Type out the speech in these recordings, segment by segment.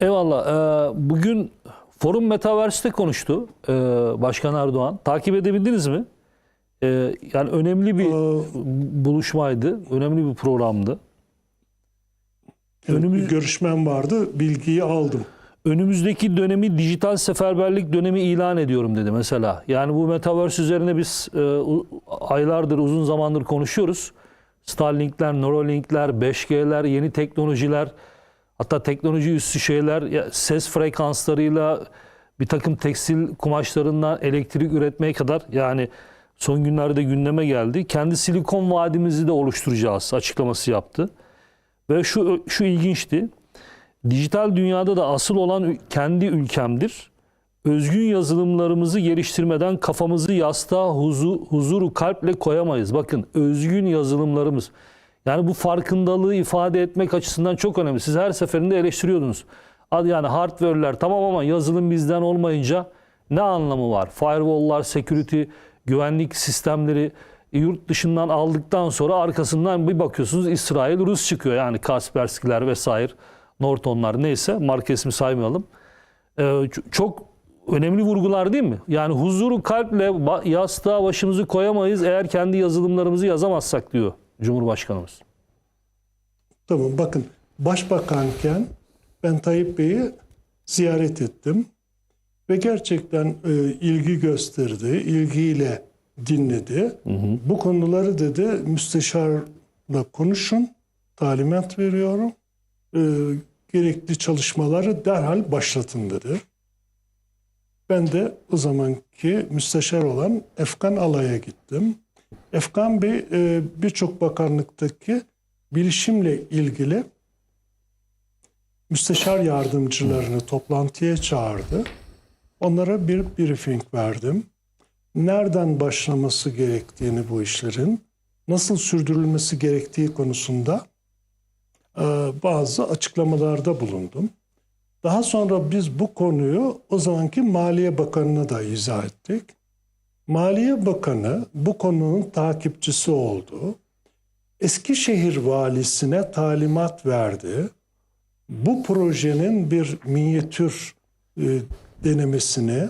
Eyvallah. Ee, bugün Forum Metaverse'te konuştu ee, Başkan Erdoğan. Takip edebildiniz mi? Ee, yani önemli bir Aa, buluşmaydı. Önemli bir programdı. Önümüz- bir görüşmem vardı. Bilgiyi aldım. Önümüzdeki dönemi dijital seferberlik dönemi ilan ediyorum dedi mesela. Yani bu Metaverse üzerine biz e, aylardır, uzun zamandır konuşuyoruz. Starlink'ler, Neuralink'ler, 5G'ler, yeni teknolojiler, hatta teknoloji üstü şeyler, ses frekanslarıyla bir takım tekstil kumaşlarından elektrik üretmeye kadar yani son günlerde gündeme geldi. Kendi silikon vadimizi de oluşturacağız açıklaması yaptı. Ve şu şu ilginçti. Dijital dünyada da asıl olan kendi ülkemdir. Özgün yazılımlarımızı geliştirmeden kafamızı yastığa huzu, huzuru kalple koyamayız. Bakın özgün yazılımlarımız. Yani bu farkındalığı ifade etmek açısından çok önemli. Siz her seferinde eleştiriyordunuz. Yani hardware'ler tamam ama yazılım bizden olmayınca ne anlamı var? Firewall'lar, security, güvenlik sistemleri yurt dışından aldıktan sonra arkasından bir bakıyorsunuz İsrail, Rus çıkıyor. Yani Kaspersky'ler vesaire, Norton'lar neyse marka ismi saymayalım. Ee, çok önemli vurgular değil mi? Yani huzuru kalple yastığa başımızı koyamayız eğer kendi yazılımlarımızı yazamazsak diyor Cumhurbaşkanımız. Tamam bakın başbakanken ben Tayyip Bey'i ziyaret ettim. Ve gerçekten e, ilgi gösterdi, ilgiyle dinledi. Bu konuları dedi müsteşarla konuşun, talimat veriyorum. E, gerekli çalışmaları derhal başlatın dedi. Ben de o zamanki müsteşar olan Efkan Alay'a gittim. Efkan Bey e, birçok bakanlıktaki bilişimle ilgili müsteşar yardımcılarını toplantıya çağırdı. Onlara bir briefing verdim. Nereden başlaması gerektiğini bu işlerin, nasıl sürdürülmesi gerektiği konusunda e, bazı açıklamalarda bulundum. Daha sonra biz bu konuyu o zamanki Maliye Bakanı'na da izah ettik. Maliye Bakanı bu konunun takipçisi oldu. Eskişehir valisine talimat verdi. Bu projenin bir minyatür e, denemesini,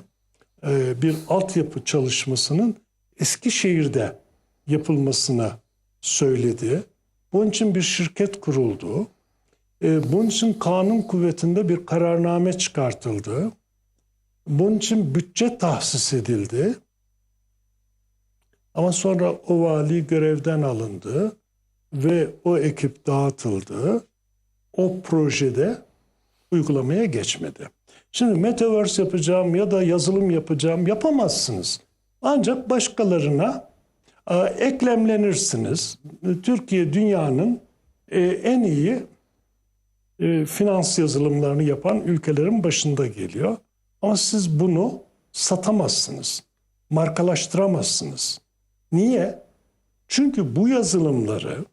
e, bir altyapı çalışmasının Eskişehir'de yapılmasını söyledi. Bunun için bir şirket kuruldu. E, bunun için kanun kuvvetinde bir kararname çıkartıldı. Bunun için bütçe tahsis edildi. Ama sonra o vali görevden alındı ve o ekip dağıtıldı. O projede uygulamaya geçmedi. Şimdi metaverse yapacağım ya da yazılım yapacağım yapamazsınız. Ancak başkalarına e, eklemlenirsiniz. Türkiye dünyanın e, en iyi e, finans yazılımlarını yapan ülkelerin başında geliyor. Ama siz bunu satamazsınız. Markalaştıramazsınız. Niye? Çünkü bu yazılımları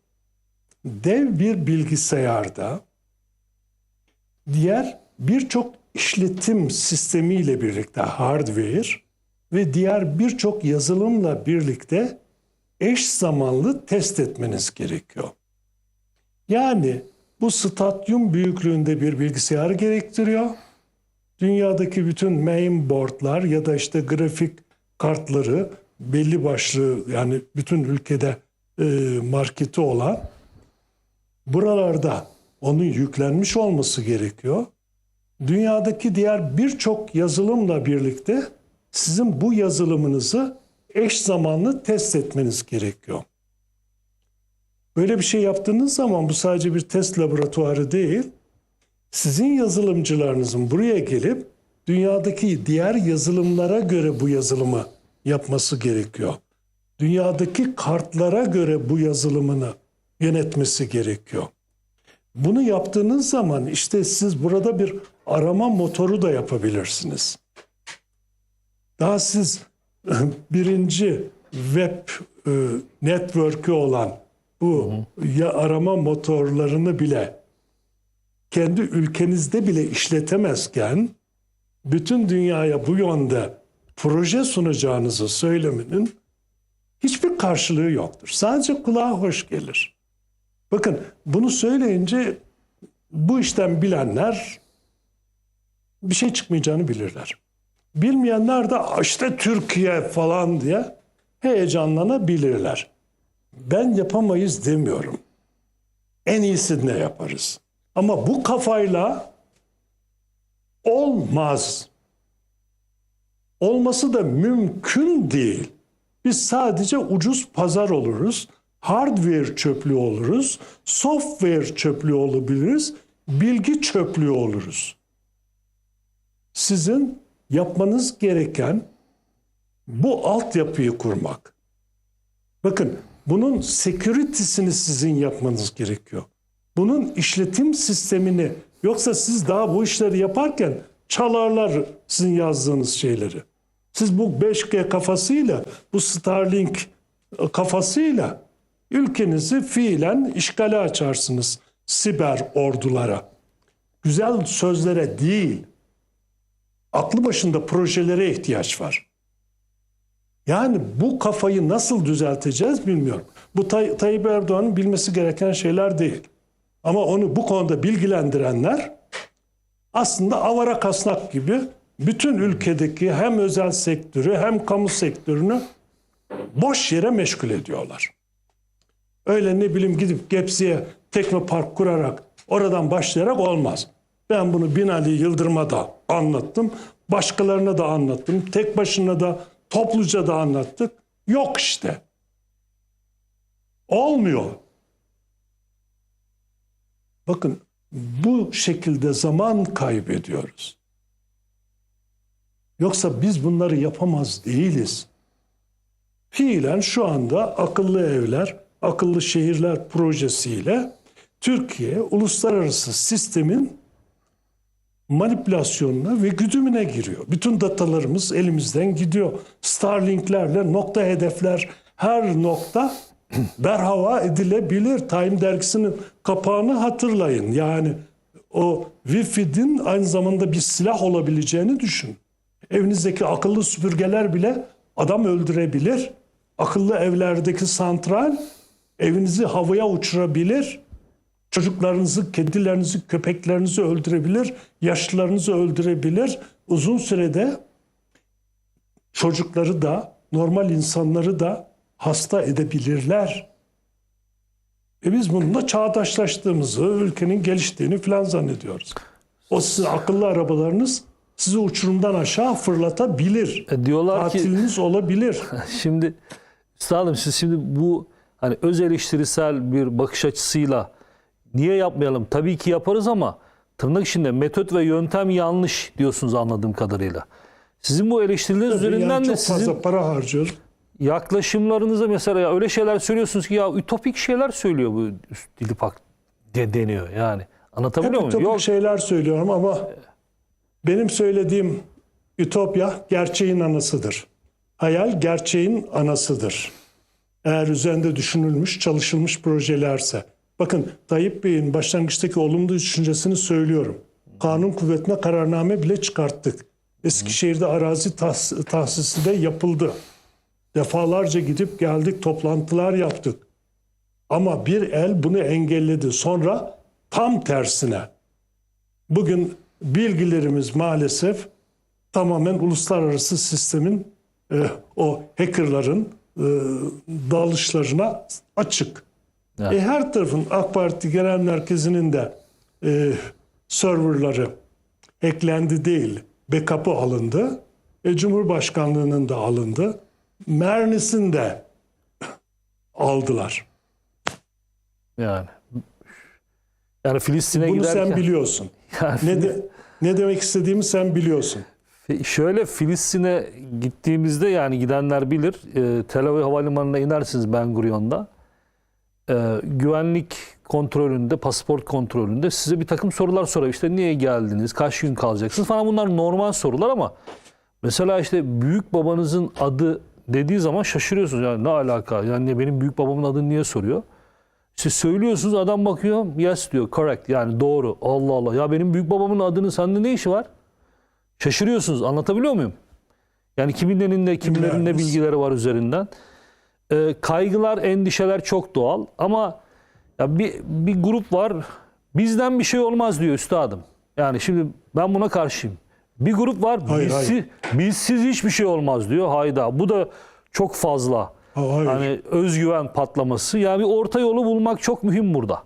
dev bir bilgisayarda diğer birçok işletim sistemiyle birlikte hardware ve diğer birçok yazılımla birlikte eş zamanlı test etmeniz gerekiyor. Yani bu stadyum büyüklüğünde bir bilgisayar gerektiriyor. Dünyadaki bütün mainboardlar ya da işte grafik kartları belli başlı yani bütün ülkede e, marketi olan buralarda onun yüklenmiş olması gerekiyor. Dünyadaki diğer birçok yazılımla birlikte sizin bu yazılımınızı eş zamanlı test etmeniz gerekiyor. Böyle bir şey yaptığınız zaman bu sadece bir test laboratuvarı değil, sizin yazılımcılarınızın buraya gelip dünyadaki diğer yazılımlara göre bu yazılımı yapması gerekiyor. Dünyadaki kartlara göre bu yazılımını yönetmesi gerekiyor. Bunu yaptığınız zaman işte siz burada bir arama motoru da yapabilirsiniz. Daha siz birinci web e, network'ü olan bu ya arama motorlarını bile kendi ülkenizde bile işletemezken bütün dünyaya bu yönde proje sunacağınızı söylemenin hiçbir karşılığı yoktur. Sadece kulağa hoş gelir. Bakın bunu söyleyince bu işten bilenler bir şey çıkmayacağını bilirler. Bilmeyenler de işte Türkiye falan diye heyecanlanabilirler. Ben yapamayız demiyorum. En iyisini de yaparız. Ama bu kafayla olmaz. Olması da mümkün değil. Biz sadece ucuz pazar oluruz, hardware çöplüğü oluruz, software çöplüğü olabiliriz, bilgi çöplüğü oluruz. Sizin yapmanız gereken bu altyapıyı kurmak. Bakın bunun security'sini sizin yapmanız gerekiyor. Bunun işletim sistemini yoksa siz daha bu işleri yaparken çalarlar sizin yazdığınız şeyleri. Siz bu 5G kafasıyla, bu Starlink kafasıyla ülkenizi fiilen işgale açarsınız siber ordulara. Güzel sözlere değil, aklı başında projelere ihtiyaç var. Yani bu kafayı nasıl düzelteceğiz bilmiyorum. Bu Tay- Tayyip Erdoğan'ın bilmesi gereken şeyler değil. Ama onu bu konuda bilgilendirenler aslında avara kasnak gibi bütün ülkedeki hem özel sektörü hem kamu sektörünü boş yere meşgul ediyorlar. Öyle ne bileyim gidip Gebze'ye teknopark kurarak oradan başlayarak olmaz. Ben bunu Binali Yıldırım'a da anlattım. Başkalarına da anlattım. Tek başına da topluca da anlattık. Yok işte. Olmuyor. Bakın bu şekilde zaman kaybediyoruz. Yoksa biz bunları yapamaz değiliz. Fiilen şu anda akıllı evler, akıllı şehirler projesiyle Türkiye uluslararası sistemin manipülasyonuna ve güdümüne giriyor. Bütün datalarımız elimizden gidiyor. Starlinklerle nokta hedefler her nokta berhava edilebilir. Time dergisinin kapağını hatırlayın. Yani o Wi-Fi'nin aynı zamanda bir silah olabileceğini düşün. Evinizdeki akıllı süpürgeler bile adam öldürebilir. Akıllı evlerdeki santral evinizi havaya uçurabilir. Çocuklarınızı, kedilerinizi, köpeklerinizi öldürebilir, yaşlılarınızı öldürebilir. Uzun sürede çocukları da, normal insanları da hasta edebilirler. E biz bununla çağdaşlaştığımızı, ülkenin geliştiğini falan zannediyoruz. O sizin akıllı arabalarınız sizi uçurumdan aşağı fırlatabilir. E, diyorlar ki Katiliniz olabilir. Şimdi üstadım siz şimdi bu hani öz eleştirisel bir bakış açısıyla niye yapmayalım? Tabii ki yaparız ama tırnak içinde metot ve yöntem yanlış diyorsunuz anladığım kadarıyla. Sizin bu eleştiriler üzerinden yani de sizin fazla para harcıyoruz. yaklaşımlarınıza mesela ya öyle şeyler söylüyorsunuz ki ya ütopik şeyler söylüyor bu dilipak de deniyor yani. Anlatabiliyor Hep muyum? ütopik Yok şeyler söylüyorum ama benim söylediğim ütopya gerçeğin anasıdır. Hayal gerçeğin anasıdır. Eğer üzerinde düşünülmüş, çalışılmış projelerse. Bakın Tayyip Bey'in başlangıçtaki olumlu düşüncesini söylüyorum. Kanun kuvvetine kararname bile çıkarttık. Eskişehir'de arazi tahs- tahsisi de yapıldı. Defalarca gidip geldik, toplantılar yaptık. Ama bir el bunu engelledi. Sonra tam tersine Bugün bilgilerimiz maalesef tamamen uluslararası sistemin e, o hackerların e, dalışlarına açık. Evet. E, her tarafın AK Parti Genel Merkezi'nin de e, serverları hacklendi değil, backup'ı alındı. E, Cumhurbaşkanlığının da alındı. Mernis'in de aldılar. yani. Yani Filistin'e Bunu giderken sen biliyorsun. Yani Ne de, ne demek istediğimi sen biliyorsun. Şöyle Filistin'e gittiğimizde yani gidenler bilir. E, Tel Aviv Havalimanı'na inersiniz Ben Gurion'da. E, güvenlik kontrolünde, pasaport kontrolünde size bir takım sorular sorar. İşte niye geldiniz, kaç gün kalacaksınız falan bunlar normal sorular ama mesela işte büyük babanızın adı dediği zaman şaşırıyorsunuz. Yani ne alaka? Yani benim büyük babamın adını niye soruyor? İşte söylüyorsunuz adam bakıyor yes diyor correct yani doğru Allah Allah ya benim büyük babamın adının sende ne işi var? Şaşırıyorsunuz anlatabiliyor muyum? Yani kimin elinde kimlerin ne bilgileri var üzerinden. Ee, kaygılar endişeler çok doğal ama ya bir, bir grup var bizden bir şey olmaz diyor üstadım. Yani şimdi ben buna karşıyım. Bir grup var Hayır, bizsiz, hayır. bizsiz hiçbir şey olmaz diyor. Hayda bu da çok fazla. Ha, hayır. Hani özgüven patlaması. Yani bir orta yolu bulmak çok mühim burada.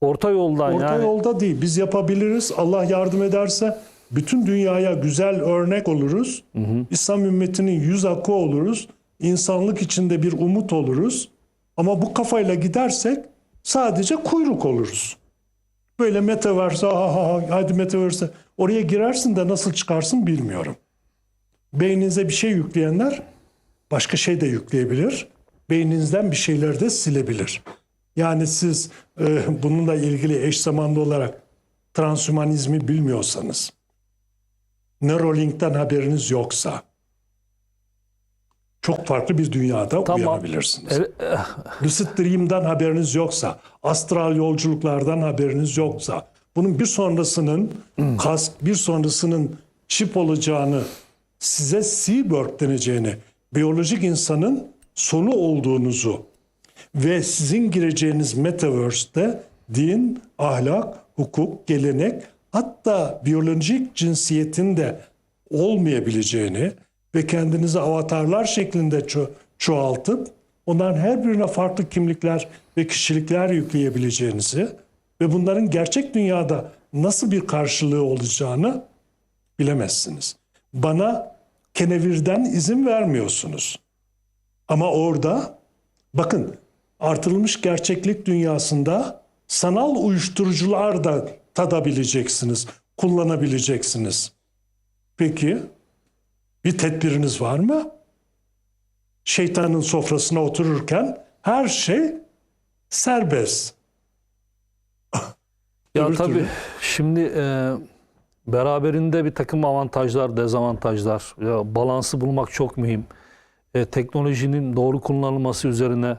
Orta yoldan Orta yani. yolda değil. Biz yapabiliriz. Allah yardım ederse bütün dünyaya güzel örnek oluruz. İslam ümmetinin yüz akı oluruz. İnsanlık içinde bir umut oluruz. Ama bu kafayla gidersek sadece kuyruk oluruz. Böyle metaverse, ha, ha, ha, hadi metaverse. Oraya girersin de nasıl çıkarsın bilmiyorum. Beyninize bir şey yükleyenler başka şey de yükleyebilir. Beyninizden bir şeyler de silebilir. Yani siz e, bununla ilgili eş zamanlı olarak transhumanizmi bilmiyorsanız, Neuralink'ten haberiniz yoksa çok farklı bir dünyada Tamam. uyanabilirsiniz. E, Lucid Dream'den haberiniz yoksa, astral yolculuklardan haberiniz yoksa, bunun bir sonrasının kask, bir sonrasının çip olacağını, size cyborg deneceğini, biyolojik insanın sonu olduğunuzu ve sizin gireceğiniz metaverse'te din, ahlak, hukuk, gelenek hatta biyolojik cinsiyetin de olmayabileceğini ve kendinizi avatarlar şeklinde ço- çoğaltıp onların her birine farklı kimlikler ve kişilikler yükleyebileceğinizi ve bunların gerçek dünyada nasıl bir karşılığı olacağını bilemezsiniz. Bana kenevirden izin vermiyorsunuz. Ama orada bakın artırılmış gerçeklik dünyasında sanal uyuşturucular da tadabileceksiniz, kullanabileceksiniz. Peki bir tedbiriniz var mı? Şeytanın sofrasına otururken her şey serbest. Ya Öbür tabii türlü. şimdi e, beraberinde bir takım avantajlar, dezavantajlar, ya, balansı bulmak çok mühim. E, teknolojinin doğru kullanılması üzerine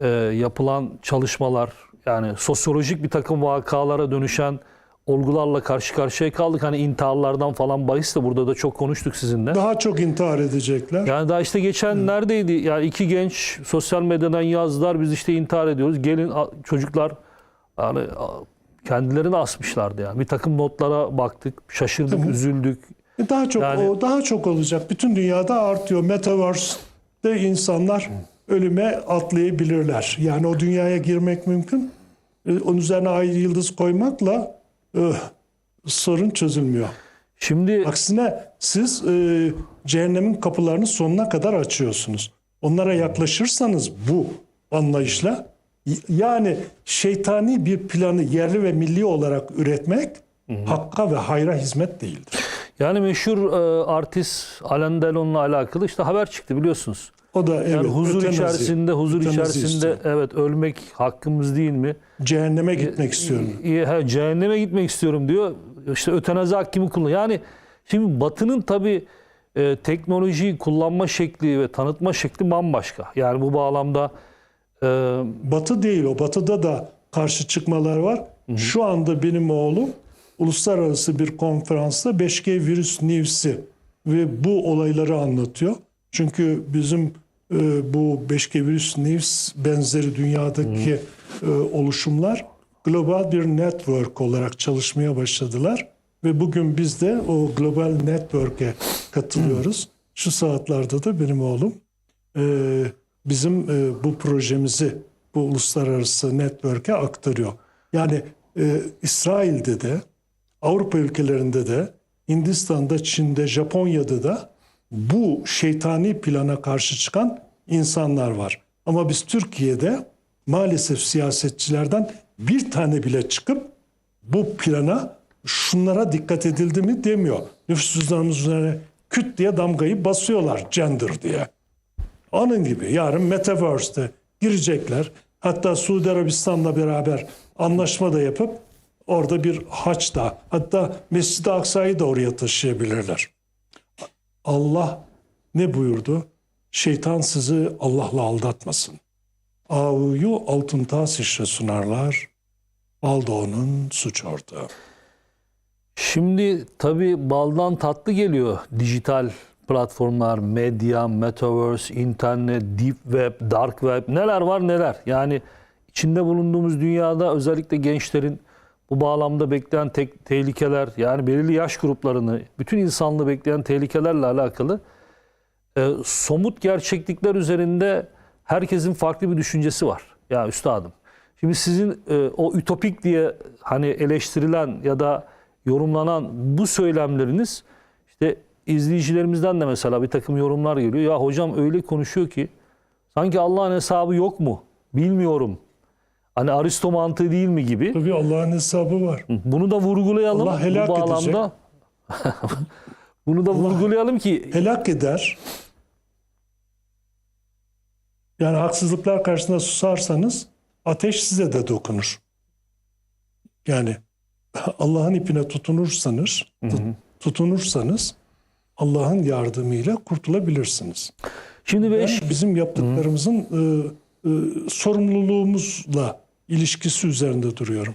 e, yapılan çalışmalar, yani sosyolojik bir takım vakalara dönüşen olgularla karşı karşıya kaldık. Hani intiharlardan falan bahis de burada da çok konuştuk sizinle. Daha çok intihar edecekler. Yani daha işte geçen neredeydi? Yani iki genç sosyal medyadan yazdılar. Biz işte intihar ediyoruz. Gelin çocuklar yani kendilerini asmışlardı yani. Bir takım notlara baktık. Şaşırdık, üzüldük. E, Daha çok Yani- o daha çok olacak. Bütün dünyada artıyor. Metaverse'de insanlar ölüme atlayabilirler. Yani o dünyaya girmek mümkün. E, Onun üzerine ay yıldız koymakla e, sorun çözülmüyor. Şimdi Aksine siz e, cehennemin kapılarını sonuna kadar açıyorsunuz. Onlara yaklaşırsanız bu anlayışla yani şeytani bir planı yerli ve milli olarak üretmek hakka ve hayra hizmet değildir. yani meşhur e, artist Alain Delon'la alakalı işte haber çıktı biliyorsunuz. O da evet, Yani huzur ötenazi. içerisinde, huzur içerisinde istiyor. evet ölmek hakkımız değil mi? cehenneme gitmek istiyorum. İyi, he, cehenneme gitmek istiyorum diyor. İşte ötenazi hakkımı kullan. Yani şimdi Batı'nın tabii e, teknolojiyi kullanma şekli ve tanıtma şekli bambaşka. Yani bu bağlamda e, Batı değil o. Batı'da da karşı çıkmalar var. Şu anda benim oğlum uluslararası bir konferansta 5G virüs news'i ve bu olayları anlatıyor. Çünkü bizim e, bu 5G virüs news benzeri dünyadaki e, oluşumlar global bir network olarak çalışmaya başladılar. Ve bugün biz de o global network'e katılıyoruz. Şu saatlerde de benim oğlum e, bizim e, bu projemizi bu uluslararası network'e aktarıyor. Yani e, İsrail'de de Avrupa ülkelerinde de Hindistan'da, Çin'de, Japonya'da da bu şeytani plana karşı çıkan insanlar var. Ama biz Türkiye'de maalesef siyasetçilerden bir tane bile çıkıp bu plana şunlara dikkat edildi mi demiyor. Nüfus üzerine küt diye damgayı basıyorlar gender diye. Onun gibi yarın Metaverse'de girecekler. Hatta Suudi Arabistan'la beraber anlaşma da yapıp orada bir haç da hatta Mescid-i Aksa'yı da oraya taşıyabilirler. Allah ne buyurdu? Şeytan sizi Allah'la aldatmasın. Avuyu altın tas işe sunarlar. Al da onun suç ortağı. şimdi tabii baldan tatlı geliyor dijital platformlar, medya, metaverse, internet, deep web, dark web neler var neler. Yani içinde bulunduğumuz dünyada özellikle gençlerin bu bağlamda bekleyen tek tehlikeler yani belirli yaş gruplarını, bütün insanlığı bekleyen tehlikelerle alakalı e, somut gerçeklikler üzerinde herkesin farklı bir düşüncesi var. Ya üstadım. Şimdi sizin e, o ütopik diye hani eleştirilen ya da yorumlanan bu söylemleriniz işte izleyicilerimizden de mesela bir takım yorumlar geliyor. Ya hocam öyle konuşuyor ki sanki Allah'ın hesabı yok mu? Bilmiyorum. Hani Aristo mantığı değil mi gibi. Tabii Allah'ın hesabı var. Bunu da vurgulayalım Allah helak bu bağlamda. Bunu da vurgulayalım ki Helak eder. Yani haksızlıklar karşısında susarsanız ateş size de dokunur. Yani Allah'ın ipine tutunursanız, tut- tutunursanız Allah'ın yardımıyla kurtulabilirsiniz. şimdi beş bizim yaptıklarımızın e, e, sorumluluğumuzla ilişkisi üzerinde duruyorum.